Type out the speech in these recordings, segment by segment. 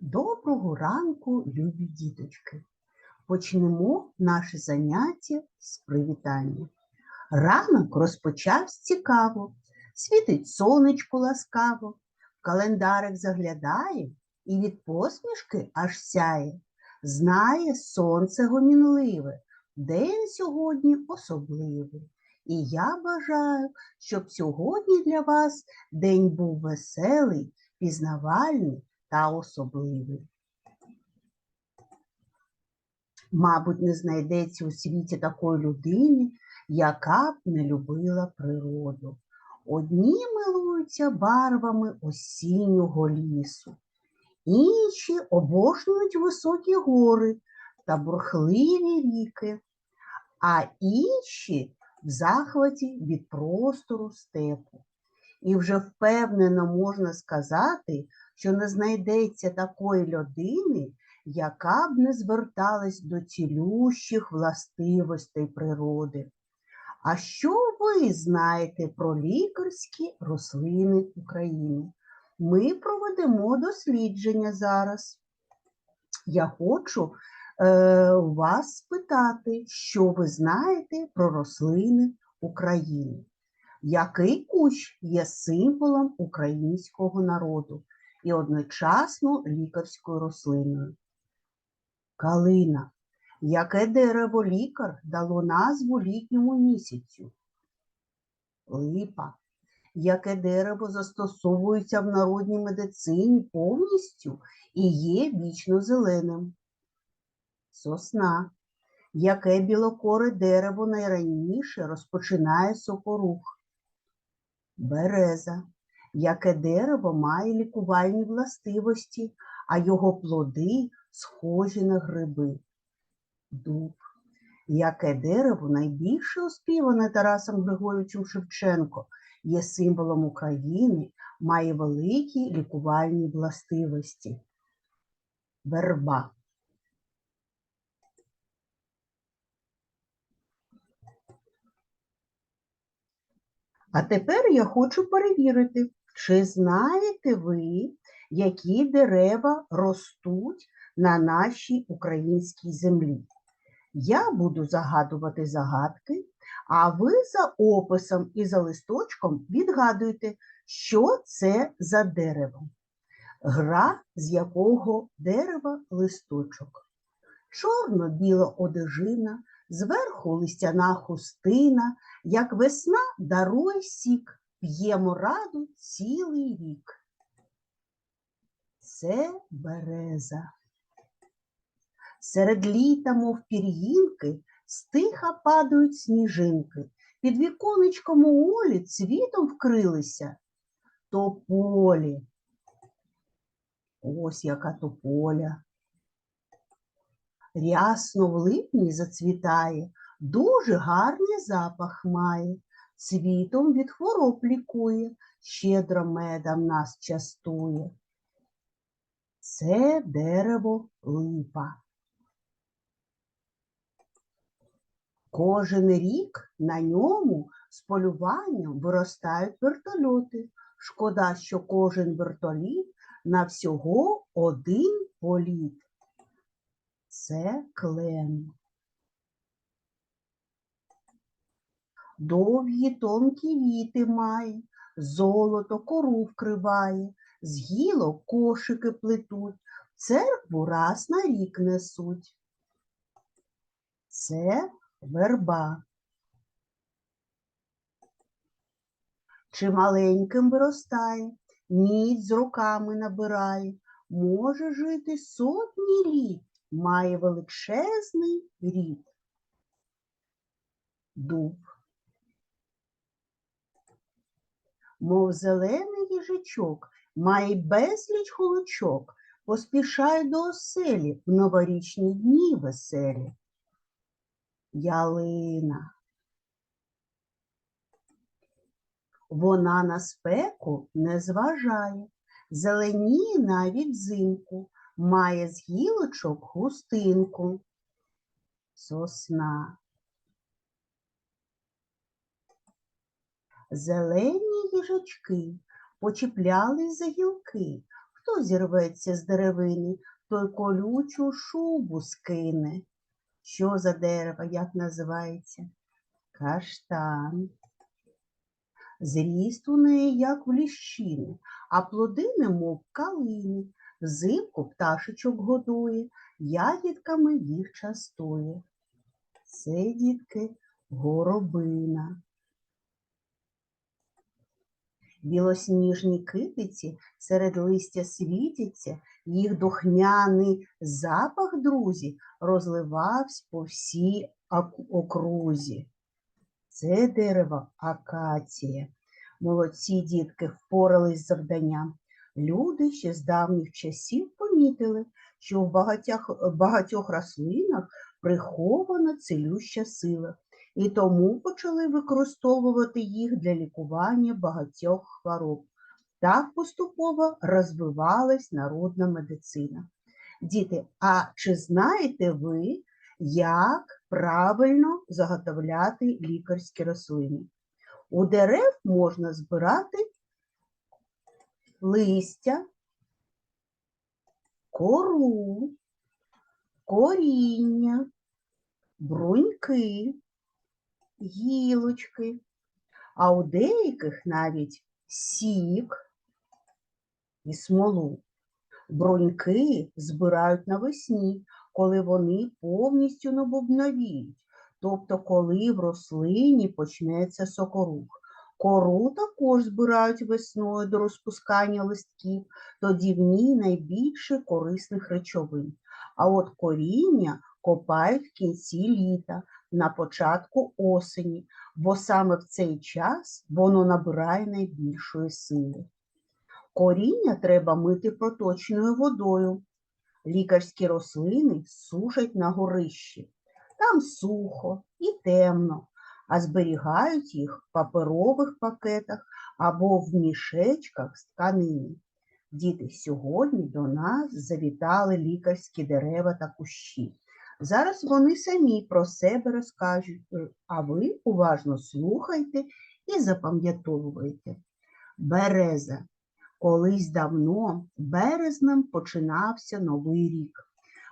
Доброго ранку, любі діточки! Почнемо наше заняття з привітання. Ранок розпочався цікаво, світить сонечко ласкаво, в календарик заглядає і від посмішки аж сяє. Знає сонце гомінливе, день сьогодні особливий. І я бажаю, щоб сьогодні для вас день був веселий, пізнавальний та особливий. Мабуть, не знайдеться у світі такої людини, яка б не любила природу. Одні милуються барвами осіннього лісу, інші обожнюють високі гори та бурхливі ріки, а інші в захваті від простору степу. І вже впевнено можна сказати, що не знайдеться такої людини, яка б не зверталась до цілющих властивостей природи. А що ви знаєте про лікарські рослини України? Ми проведемо дослідження зараз. Я хочу е, вас спитати, що ви знаєте про рослини України. Який кущ є символом українського народу і одночасно лікарською рослиною? Калина. Яке дерево лікар дало назву літньому місяцю? Липа. Яке дерево застосовується в народній медицині повністю і є вічно зеленим? Сосна. Яке білокоре дерево найраніше розпочинає сокорух? Береза. Яке дерево має лікувальні властивості, а його плоди схожі на гриби? Дуб. Яке дерево найбільше оспіване Тарасом Григоровичем Шевченко, є символом України, має великі лікувальні властивості? Верба. А тепер я хочу перевірити, чи знаєте ви, які дерева ростуть на нашій українській землі. Я буду загадувати загадки, а ви за описом і за листочком відгадуєте, що це за дерево. Гра, з якого дерева листочок. Чорно-біла одежина, зверху листяна хустина, як весна дарує сік, п'ємо раду цілий рік. Це береза. Серед літа, мов пір'їнки, стиха падають сніжинки. Під віконечком у олі цвітом вкрилися тополі. Ось яка тополя. Рясно в липні зацвітає, дуже гарний запах має, цвітом від хвороб лікує, щедро медом нас частує. Це дерево липа. Кожен рік на ньому з полюванням виростають вертольоти. Шкода, що кожен вертоліт на всього один політ. Це клен. Довгі тонкі віти має, золото кору вкриває, з гілок кошики плетуть, церкву раз на рік несуть. Це верба. Чималеньким виростає, мідь з роками набирає, може жити сотні літ, має величезний рід. Дуб. Мов зелений їжачок, має безліч холочок, поспішає до оселі в новорічні дні веселі. Ялина. Вона на спеку не зважає, зеленіє навіть взимку, має з гілочок хустинку. Сосна. Зелені їжачки почіплялись за гілки, Хто зірветься з деревини, той колючу шубу скине. Що за дерево, як називається? Каштан. Зріст у неї, як в ліщини, а плоди немов калини. Взимку пташечок годує, ягідками їх частує. Це, дітки, горобина. Білосніжні китиці серед листя світяться, їх духмяний запах, друзі, розливався по всій окрузі. Це дерево акація. Молодці дітки впорались з завданням. Люди ще з давніх часів помітили, що в багатьох, багатьох рослинах прихована цілюща сила, і тому почали використовувати їх для лікування багатьох хвороб. Так поступово розвивалась народна медицина. Діти, а чи знаєте ви, як правильно заготовляти лікарські рослини? У дерев можна збирати листя, кору, коріння, бруньки, гілочки, а у деяких навіть сік і смолу. Бруньки збирають навесні, коли вони повністю набубновіють, тобто коли в рослині почнеться сокорух. Кору також збирають весною до розпускання листків, тоді в ній найбільше корисних речовин. А от коріння копають в кінці літа, на початку осені, бо саме в цей час воно набирає найбільшої сили. Коріння треба мити проточною водою. Лікарські рослини сушать на горищі. Там сухо і темно, а зберігають їх в паперових пакетах або в мішечках з тканини. Діти, сьогодні до нас завітали лікарські дерева та кущі. Зараз вони самі про себе розкажуть, е, а ви уважно слухайте і запам'ятовуйте. Береза. Колись давно березнем починався новий рік,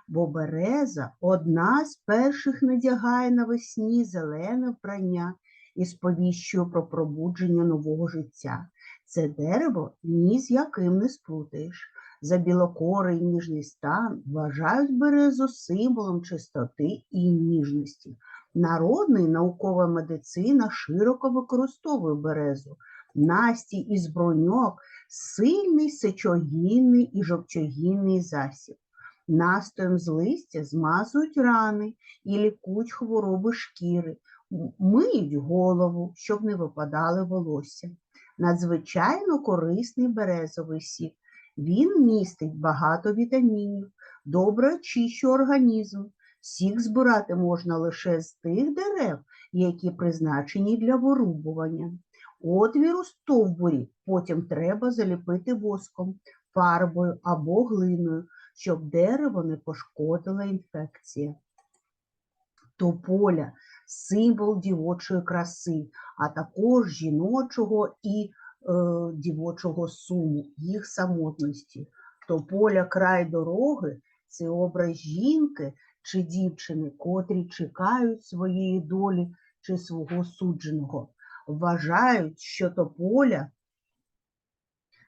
бо береза одна з перших надягає навесні зелене вбрання і сповіщує про пробудження нового життя. Це дерево ні з яким не сплутаєш. За білокорий ніжний стан вважають березу символом чистоти і ніжності. Народна і наукова медицина широко використовує березу. Насті із бруньок сильний сечогінний і жовчогінний засіб. Настоєм з листя змазують рани і лікують хвороби шкіри, миють голову, щоб не випадали волосся. Надзвичайно корисний березовий сік. Він містить багато вітамінів, добре очищує організм. Сік збирати можна лише з тих дерев, які призначені для вирубування. Отвір у стовбурі потім треба заліпити воском, фарбою або глиною, щоб дерево не пошкодила інфекція. Тополя символ дівочої краси, а також жіночого і дівочого суму, їх самотності. Тополя край дороги це образ жінки чи дівчини, котрі чекають своєї долі чи свого судженого. Вважають, що тополя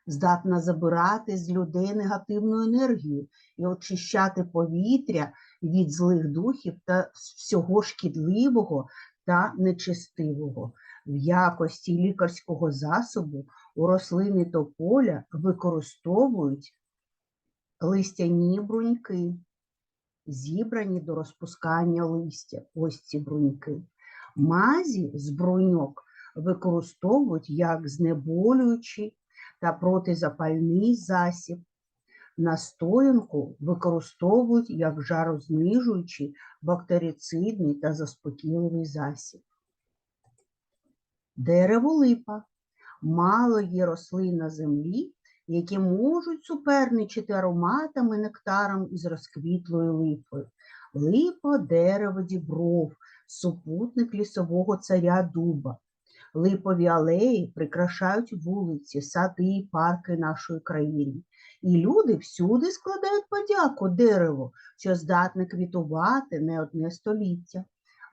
здатна забирати з людей негативну енергію і очищати повітря від злих духів та всього шкідливого та нечистивого. В якості лікарського засобу у рослини тополя використовують листяні бруньки, зібрані до розпускання листя. Ось ці бруньки. Мазі з бруньок використовують як знеболюючий та протизапальний засіб. Настоянку використовують як жарознижуючий, бактерицидний та заспокійливий засіб. Дерево липа. Мало є рослин на землі, які можуть суперничати ароматами, нектаром із розквітлою липою. Липа дерево дібров, супутник лісового царя дуба. Липові алеї прикрашають вулиці, сади і парки нашої країни. І люди всюди складають подяку дереву, що здатне квітувати не одне століття.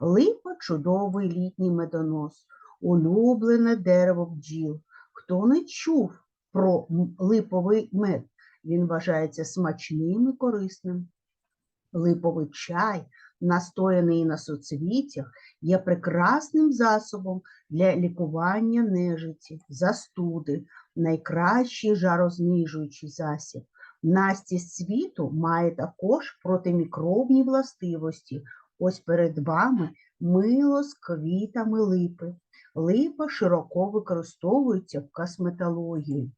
Липа чудовий літній медонос, улюблене дерево бджіл. Хто не чув про липовий мед? Він вважається смачним і корисним. Липовий чай, настояний на соцвіттях, є прекрасним засобом для лікування нежиті, застуди, найкращий жарознижуючий засіб. Настість світу має також протимікробні властивості. Ось перед вами мило з квітами липи. Липа широко використовується в косметології.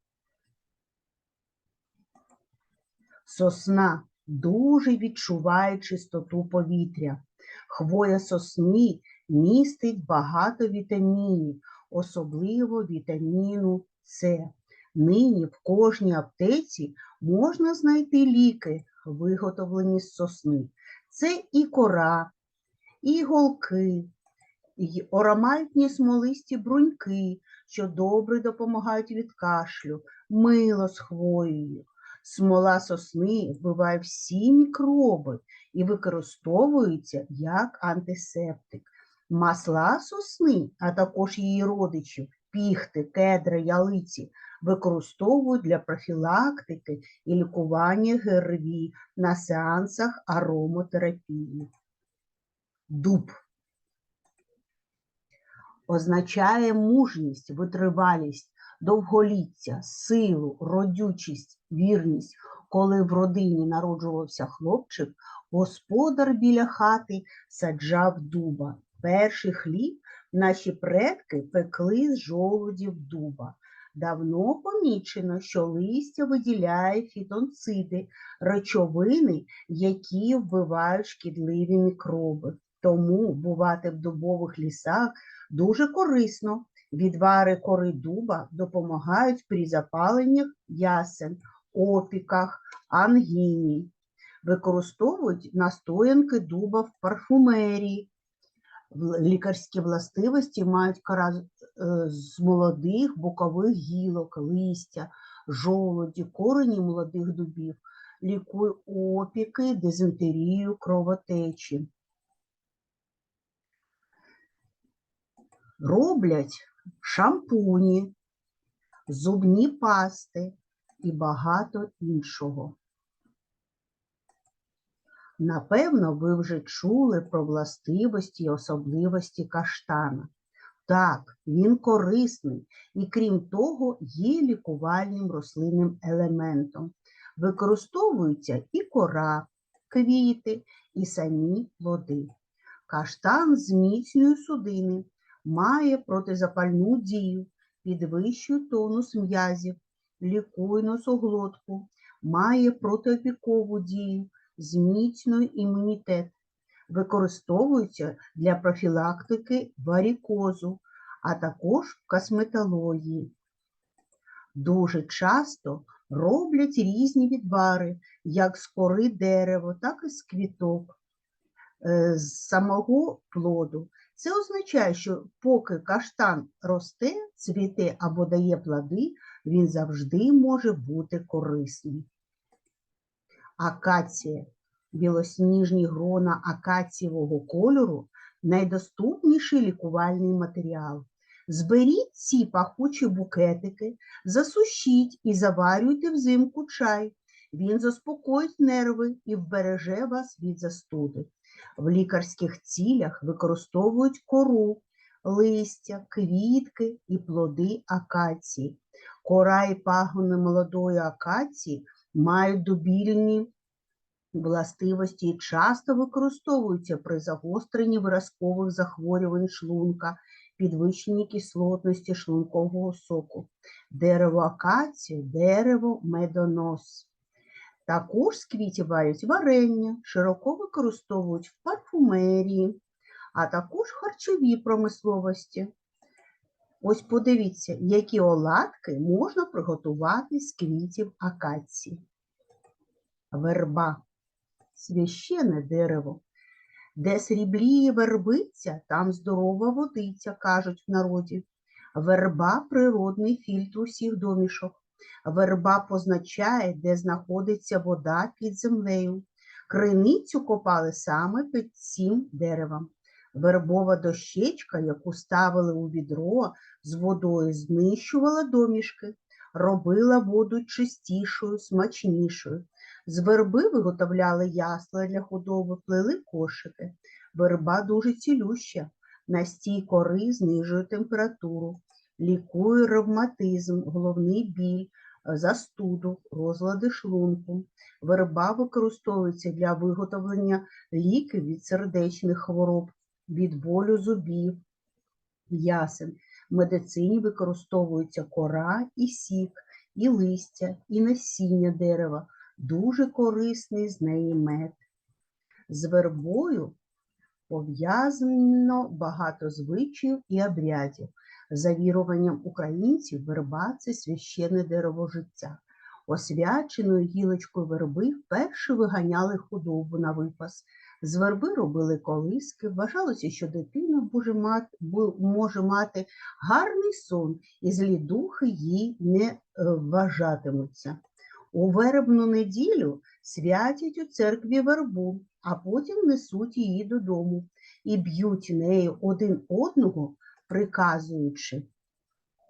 Сосна дуже відчуває чистоту повітря. Хвоя сосни містить багато вітамінів, особливо вітаміну С. Нині в кожній аптеці можна знайти ліки, виготовлені з сосни. Це і кора, і голки, і оромальтні смолисті бруньки, що добре допомагають від кашлю, мило з хвоєю. Смола сосни вбиває всі мікроби і використовується як антисептик. Масла сосни, а також її родичів, піхти, кедри, ялиці, використовують для профілактики і лікування ГРВІ на сеансах аромотерапії. Дуб означає мужність, витривалість, довголіття, силу, родючість, вірність. Коли в родині народжувався хлопчик, господар біля хати саджав дуба. Перший хліб наші предки пекли з жолудів дуба. Давно помічено, що листя виділяє фітонциди, речовини, які вбивають шкідливі мікроби. Тому бувати в дубових лісах дуже корисно. Відвари кори дуба допомагають при запаленнях ясен, опіках, ангіні. Використовують настоянки дуба в парфумерії. Лікарські властивості мають кора з- е, з молодих бокових гілок, листя, жолоді, корені молодих дубів, лікує опіки, дизентерію, кровотечі. Роблять шампуні, зубні пасти і багато іншого. Напевно, ви вже чули про властивості і особливості каштана. Так, він корисний і, крім того, є лікувальним рослинним елементом. Використовуються і кора, квіти, і самі плоди. Каштан зміцнює судини, має протизапальну дію, підвищує тонус м'язів, лікує носоглотку, має протиопікову дію, зміцнює імунітет. Використовується для профілактики варікозу, а також косметології. Дуже часто роблять різні відвари, як з кори дерева, так і з квіток, е, з самого плоду. Це означає, що поки каштан росте, цвіте або дає плоди, він завжди може бути корисним. Акація. Білосніжні грона акацієвого кольору найдоступніший лікувальний матеріал. Зберіть ці пахучі букетики, засушіть і заварюйте взимку чай. Він заспокоїть нерви і вбереже вас від застуди. В лікарських цілях використовують кору, листя, квітки і плоди акації. Кора і пагони молодої акації мають добільні властивості і часто використовуються при загостренні виразкових захворювань шлунка, підвищенні кислотності шлункового соку. Дерево акацію, дерево медонос. Також з квітів варять варення, широко використовують в парфумерії, а також в харчовій промисловості. Ось подивіться, які оладки можна приготувати з квітів акації. Верба священне дерево. Де срібліє вербиця, там здорова водиця, кажуть в народі. Верба природний фільтр усіх домішок. Верба позначає, де знаходиться вода під землею. Криницю копали саме під цим деревом. Вербова дощечка, яку ставили у відро з водою, знищувала домішки, робила воду чистішою, смачнішою. З верби виготовляли ясла для худоби, плели кошики. Верба дуже цілюща, настій кори знижує температуру, лікує ревматизм, головний біль, е, застуду, розлади шлунку. Верба використовується для виготовлення ліків від сердечних хвороб, від болю зубів, ясен. В медицині використовується кора і сік, і листя, і насіння дерева. Дуже корисний з неї мед. З вербою пов'язано багато звичаїв і обрядів. За віруванням українців, верба це священне дерево життя. Освяченою гілочкою верби вперше виганяли худобу на випас. З верби робили колиски. Вважалося, що дитина може мати, гарний сон, і злі духи їй не е, вважатимуться. У вербну неділю святять у церкві вербу, а потім несуть її додому і б'ють нею один одного, приказуючи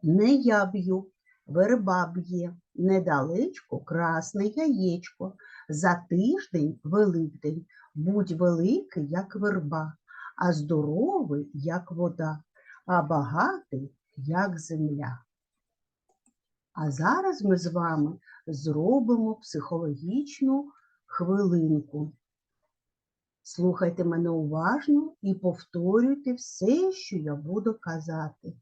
не я б'ю, верба б'є, недалечко красне яєчко, за тиждень Великдень, будь великий, як верба, а здоровий, як вода, а багатий, як земля. А зараз ми з вами зробимо психологічну хвилинку. Слухайте мене уважно і повторюйте все, що я буду казати.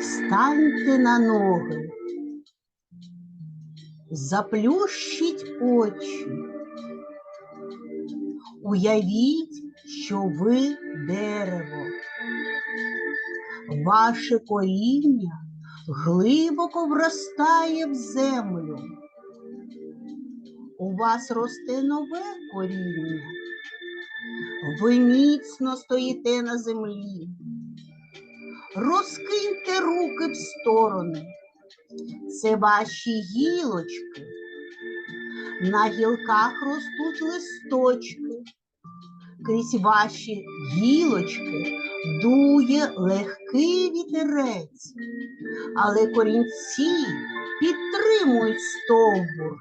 Станьте на ноги, заплющіть очі. Уявіть, що ви дерево. Ваше коріння глибоко вростає в землю. У вас росте нове коріння. Ви міцно стоїте на землі. Розкиньте руки в сторони. Це ваші гілочки. На гілках ростуть листочки. Крізь ваші гілочки дує легкий вітерець, але корінці підтримують стовбур,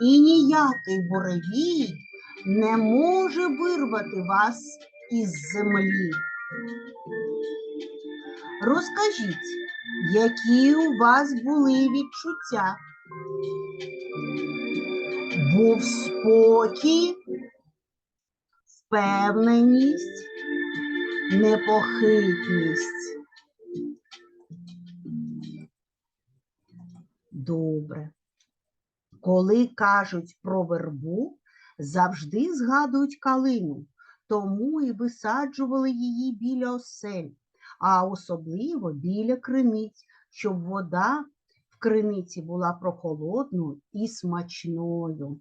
і ніякий буревій не може вирвати вас із землі. Розкажіть, які у вас були відчуття? Був спокій, впевненість, непохитність. Добре. Коли кажуть про вербу, завжди згадують калину, тому і висаджували її біля осель, а особливо біля криниць, щоб вода в криниці була прохолодною і смачною.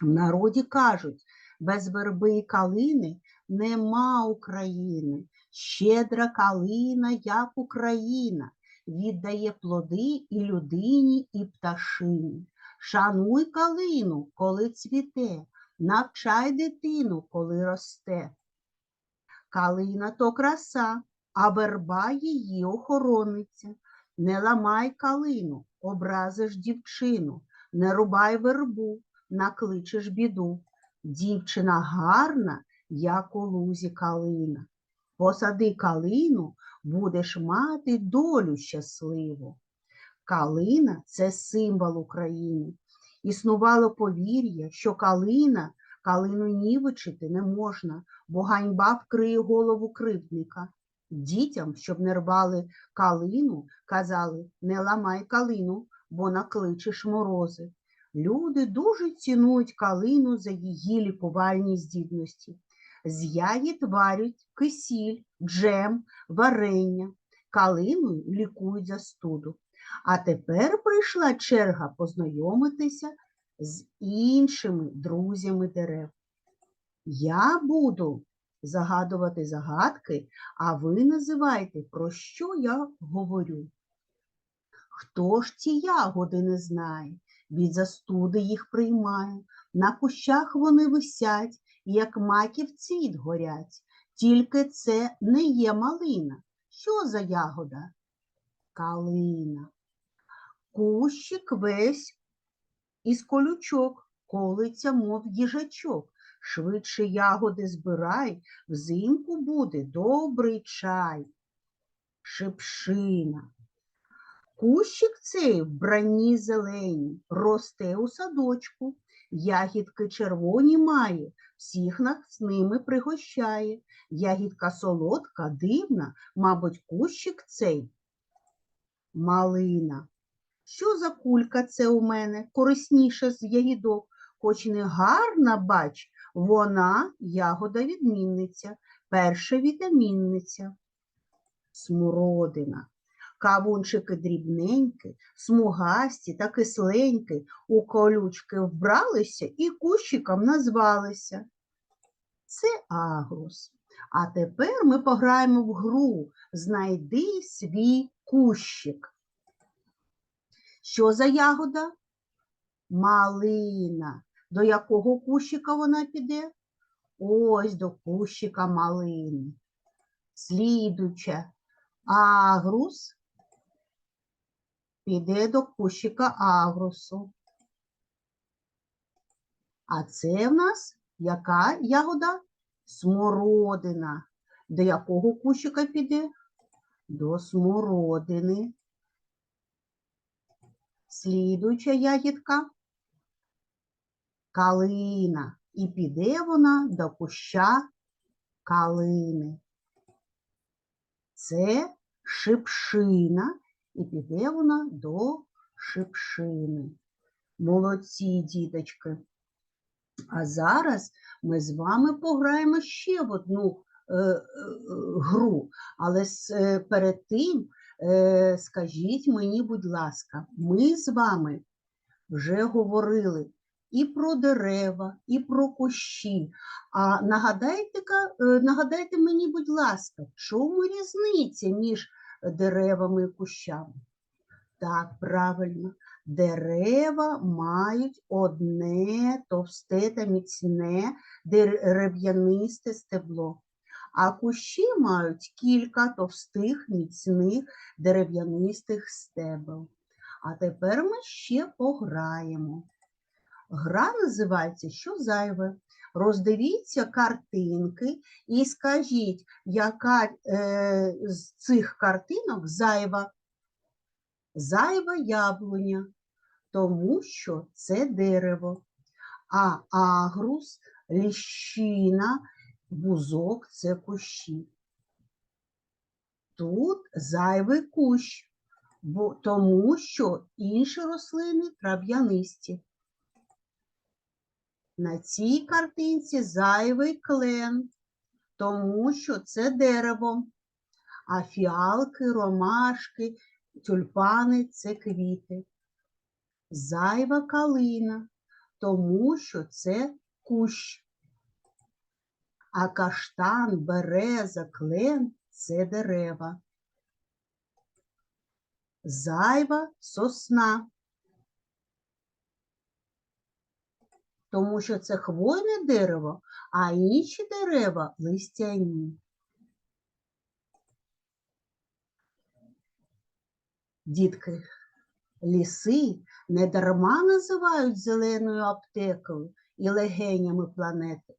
В народі кажуть, без верби і калини нема України. Щедра калина, як Україна, віддає плоди і людині, і пташині. Шануй калину, коли цвіте, навчай дитину, коли росте. Калина то краса, а верба її охоронниця. Не ламай калину, образиш дівчину, не рубай вербу, накличеш біду. Дівчина гарна, як у лузі калина. Посади калину, будеш мати долю щасливу. Калина це символ України. Існувало повір'я, що калина, калину нівечити не можна, бо ганьба вкриє голову кривдника. Дітям, щоб не рвали калину, казали не ламай калину, бо накличеш морози. Люди дуже цінують калину за її лікувальні здібності. З ягід варять кисіль, джем, варення. Калиною лікують застуду. А тепер прийшла черга познайомитися з іншими друзями дерев. Я буду загадувати загадки, а ви називайте, про що я говорю. Хто ж ці ягоди не знає, від застуди їх приймає, на кущах вони висять, як маків цвіт горять. Тільки це не є малина. Що за ягода? Калина. Кущик весь із колючок, колиться, мов їжачок. Швидше ягоди збирай, взимку буде добрий чай. Шипшина. Кущик цей в бранні зелені, росте у садочку, ягідки червоні має, всіх нас з ними пригощає. Ягідка солодка, дивна, мабуть, кущик цей. Малина. Що за кулька це у мене, корисніша з ягідок, хоч не гарна, бач, вона ягода відмінниця, перша вітамінниця. Смородина. Кавунчики дрібненькі, смугасті та кисленькі, у колючки вбралися і кущиком назвалися. Це агрус. А тепер ми пограємо в гру Знайди свій кущик. Що за ягода? Малина. До якого кущика вона піде? Ось до кущика малини. Слідуче агрус піде до кущика агрусу. А це в нас яка ягода? Смородина. До якого кущика піде? До смородини. Слідуюча ягідка калина. І піде вона до куща калини. Це шипшина, і піде вона до шипшини. Молодці, діточки. А зараз ми з вами пограємо ще в одну е, е, гру. Але с- е, перед тим скажіть мені, будь ласка, ми з вами вже говорили і про дерева, і про кущі. А нагадайте, нагадайте мені, будь ласка, в чому різниця між деревами і кущами? Так, правильно. Дерева мають одне товсте та міцне дерев'янисте стебло, а кущі мають кілька товстих, міцних дерев'янистих стебел. А тепер ми ще пограємо. Гра називається Що зайве? Роздивіться картинки і скажіть, яка е, з цих картинок зайва? Зайва яблуня, тому що це дерево, а агрус, ліщина, бузок це кущі. Тут зайвий кущ, бо, тому що інші рослини трав'янисті. На цій картинці зайвий клен, тому що це дерево, а фіалки, ромашки, тюльпани це квіти. Зайва калина, тому що це кущ. А каштан, береза, клен це дерева. Зайва сосна, тому що це хвойне дерево, а інші дерева листяні. Дітки, ліси недарма називають зеленою аптекою і легенями планети.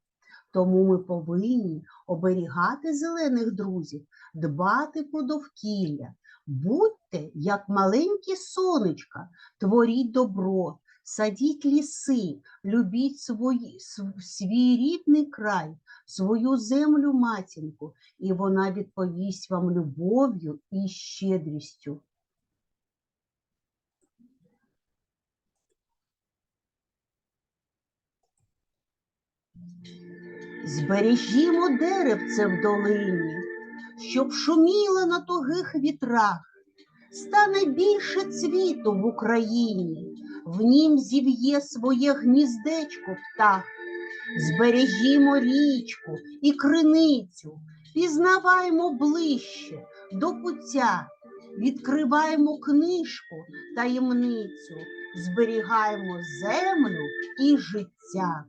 Тому ми повинні оберігати зелених друзів, дбати про довкілля. Будьте як маленькі сонечка, творіть добро, садіть ліси, любіть свої, свій рідний край, свою землю матінку, і вона відповість вам любов'ю і щедрістю. Збережімо деревце в долині, щоб шуміло на тугих вітрах, стане більше цвіту в Україні, в нім зів'є своє гніздечко птах. Збережімо річку і криницю, пізнаваймо ближче до пуття, відкриваємо книжку таємницю, зберігаємо землю і життя.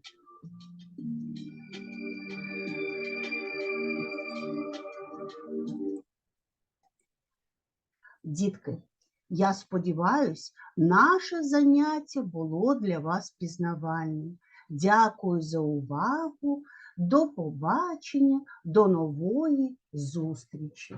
Дітки, я сподіваюсь, наше заняття було для вас пізнавальним. Дякую за увагу. До побачення, до нової зустрічі.